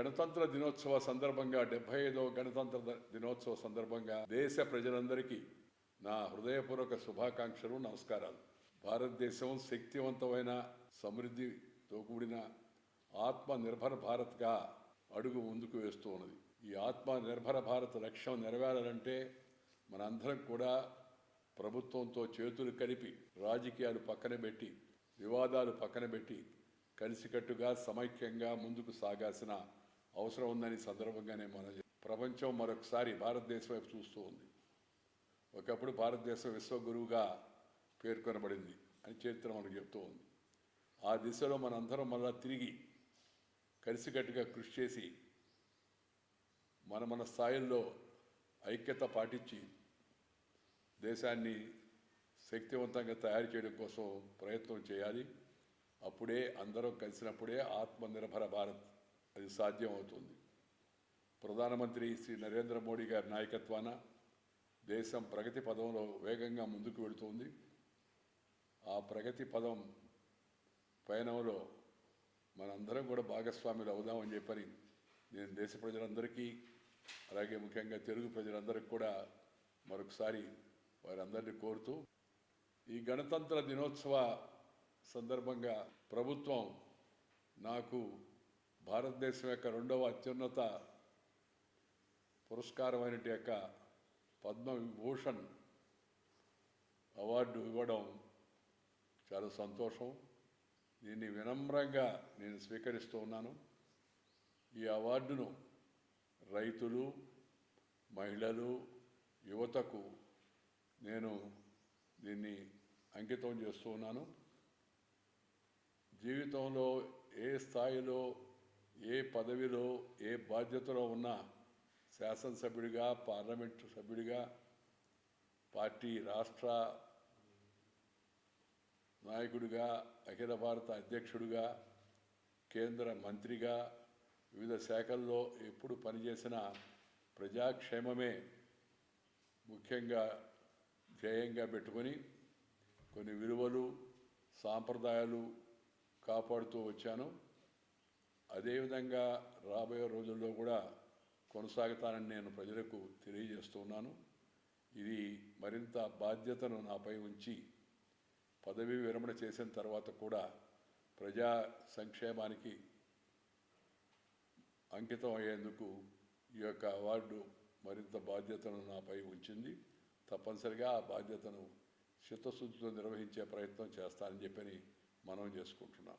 గణతంత్ర దినోత్సవ సందర్భంగా డెబ్బై ఐదవ గణతంత్ర దినోత్సవ సందర్భంగా దేశ ప్రజలందరికీ నా హృదయపూర్వక శుభాకాంక్షలు నమస్కారాలు. భారతదేశం శక్తివంతమైన సమృద్ధితో కూడిన ఆత్మ నిర్భర భారత్గా అడుగు ముందుకు వేస్తూ ఉన్నది. ఈ ఆత్మ నిర్భర భారత్ లక్ష్యం నెరవేరాలంటే మనందరం కూడా ప్రభుత్వంతో చేతులు కలిపి రాజకీయాలు పక్కన పెట్టి వివాదాలు పక్కన పెట్టి కలిసికట్టుగా సమైక్యంగా ముందుకు సాగాల్సిన అవసరం ఉందని సందర్భంగానే మన ప్రపంచం మరొకసారి భారతదేశం వైపు చూస్తూ ఉంది. ఒకప్పుడు భారతదేశం విశ్వగురువుగా పేర్కొనబడింది అని చరిత్ర మనకు చెప్తూ ఉంది. ఆ దిశలో మనందరం మళ్ళా తిరిగి కలిసికట్టుగా కృషి చేసి మన మన స్థాయిల్లో ఐక్యత పాటించి దేశాన్ని శక్తివంతంగా తయారు చేయడం కోసం ప్రయత్నం చేయాలి. అప్పుడే అందరం కలిసినప్పుడే ఆత్మనిర్భర భారత్ అది సాధ్యం అవుతుంది ప్రధానమంత్రి శ్రీ నరేంద్ర మోడీ గారి నాయకత్వాన దేశం ప్రగతి పదంలో వేగంగా ముందుకు వెళుతుంది. ఆ ప్రగతి పదం పయనంలో మనందరం కూడా భాగస్వాములు అవుదామని చెప్పని నేను దేశ ప్రజలందరికీ అలాగే ముఖ్యంగా తెలుగు ప్రజలందరికీ కూడా మరొకసారి వారందరినీ కోరుతూ ఈ గణతంత్ర దినోత్సవ సందర్భంగా ప్రభుత్వం నాకు భారతదేశం యొక్క రెండవ అత్యున్నత పురస్కారమైన యొక్క పద్మవిభూషణ్ అవార్డు ఇవ్వడం చాలా సంతోషం. దీన్ని వినమ్రంగా నేను స్వీకరిస్తూ ఉన్నాను. ఈ అవార్డును రైతులు మహిళలు యువతకు నేను దీన్ని అంకితం చేస్తూ ఉన్నాను. జీవితంలో ఏ స్థాయిలో ఏ పదవిలో ఏ బాధ్యతలో ఉన్నా శాసనసభ్యుడిగా పార్లమెంటు సభ్యుడిగా పార్టీ రాష్ట్ర నాయకుడిగా అఖిల భారత అధ్యక్షుడిగా కేంద్ర మంత్రిగా వివిధ శాఖల్లో ఎప్పుడు పనిచేసిన ప్రజాక్షేమమే ముఖ్యంగా ధ్యేయంగా పెట్టుకొని కొన్ని విలువలు సాంప్రదాయాలు కాపాడుతూ వచ్చాను. అదేవిధంగా రాబోయే రోజుల్లో కూడా కొనసాగుతానని నేను ప్రజలకు తెలియజేస్తున్నాను ఇది మరింత బాధ్యతను నాపై ఉంచి పదవీ విరమణ చేసిన తర్వాత కూడా ప్రజా సంక్షేమానికి అంకితం అయ్యేందుకు ఈ యొక్క అవార్డు మరింత బాధ్యతను నాపై ఉంచింది. తప్పనిసరిగా ఆ బాధ్యతను చిత్తశుద్ధితో నిర్వహించే ప్రయత్నం చేస్తానని చెప్పని మనం చేసుకుంటున్నాం.